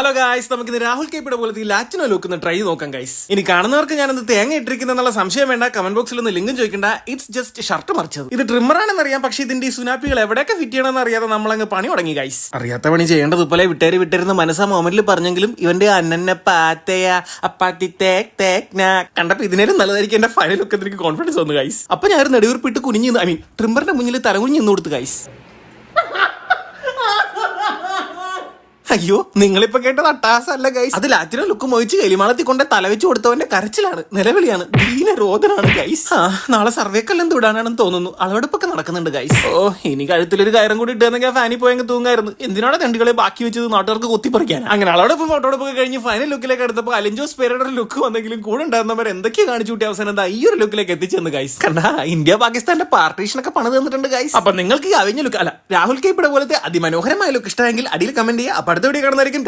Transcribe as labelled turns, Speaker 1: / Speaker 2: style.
Speaker 1: Hello guys നമുക്ക് ഇന്ന് രാഹുൽ കേപ്പിയുടെ പോലത്തെ ലാറ്റിനോ ലുക്ക് ട്രൈ നോക്കാം ഗൈസ് ഇനി കാണുന്നവർക്ക് ഞാനത് തേങ്ങ ഇട്ടിരിക്കുന്നുള്ള സംശയം വേണ്ട. കമന്റ് ബോക്സിൽ ഒന്ന് ലിങ്കും ചോദിക്കണ്ട. ഇറ്റ്സ് ജസ്റ്റ് ഷർട്ട് മറിച്ചത്. ഇത് ട്രിമ്മറാണെന്ന് അറിയാം പക്ഷേ ഇതിന്റെ ഈ സുനാപ്പികൾ എവിടെയൊക്കെ ഫിറ്റ് ചെയ്യണമെന്ന് അറിയാതെ നമ്മളങ്ങ് പണി തുടങ്ങി ഗൈസ് അറിയാത്ത പണി ചെയ്യേണ്ടത് പോലെ വിട്ടേര് വിട്ടേരുന്ന മനസ്സാ മൊമെന്റിൽ പറഞ്ഞെങ്കിലും ഇവന്റെ അന്നന്ന കണ്ടപ്പോ ഇതിനേലും നല്ലതായിരിക്കും എന്റെ ഫൈനൽ ലുക്ക് എനിക്ക് കോൺഫിഡൻസ് വന്നു ഗൈസ് അപ്പൊ ഞാൻ ഒരു നെടുവീർപ്പിട്ട് കുനിഞ്ഞു ഐ മീൻ ട്രിമ്മറിന്റെ മുന്നിൽ തലകുഞ്ഞു കൊടുത്തു ഗൈസ് അയ്യോ നിങ്ങളിപ്പോ കേട്ടത് അട്ടാസല്ല ഗൈസ് അത് ലാറ്റിനോ ലുക്ക് മൊഴിച്ച് കലിമാളത്തിൽ കൊണ്ട് തലവെച്ച് കൊടുത്തവന്റെ കരച്ചിലാണ് നിലവിളിയാണ്. ദീന രോദനാണ് ഗൈസ് ആ നാളെ സർവേക്കെല്ലാം തൂടാനാണെന്ന് തോന്നുന്നു. അളവെടുപ്പൊക്കെ നടക്കുന്നുണ്ട് ഗൈസ് ഓ ഇനി കഴുത്തിലൊരു കയറും കൂടി ഇട്ടുന്നെങ്കിൽ ഫാനി പോയെങ്കിൽ തൂങ്ങായിരുന്നു. എന്തിനാണ് തണ്ടികളെ ബാക്കി വെച്ചത് നാട്ടുകാർക്ക് കൊത്തിപ്പറിക്കാൻ അങ്ങനെ അളവെടുപ്പ് ഫോട്ടോടുപ്പൊക്കെ കഴിഞ്ഞ് ഫൈനൽ ലുക്കിലേക്ക് എടുത്തപ്പോൾ അലഞ്ചോസ് പേരുടെ ലുക്ക് വന്നെങ്കിലും കൂടെ ഉണ്ടായിരുന്നവർ എന്തൊക്കെ കാണിച്ചു കൂട്ടി അവസാനം? എന്താ ഈ ഒരു ലുക്കിലേക്ക് എത്തിച്ചെന്ന് ഗൈസ് കണ്ട ഇന്ത്യ പാകിസ്ഥാന്റെ പാർട്ടീഷനൊക്കെ പണിത് തന്നിട്ടുണ്ട് ഗൈസ് അപ്പൊ നിങ്ങൾക്ക് ഈ അവിഞ്ഞ ലുക്ക് അല്ല രാഹുൽ കേപ്പിയുടെ പോലത്തെ അതിമനോഹരമായ ലുക്ക് ഇഷ്ടമെങ്കിൽ അടിയിൽ കമന്റ് ചെയ്യുക. അപ്പൊ അടുത്ത വീഡിയോ കാണുന്നതായിരിക്കും.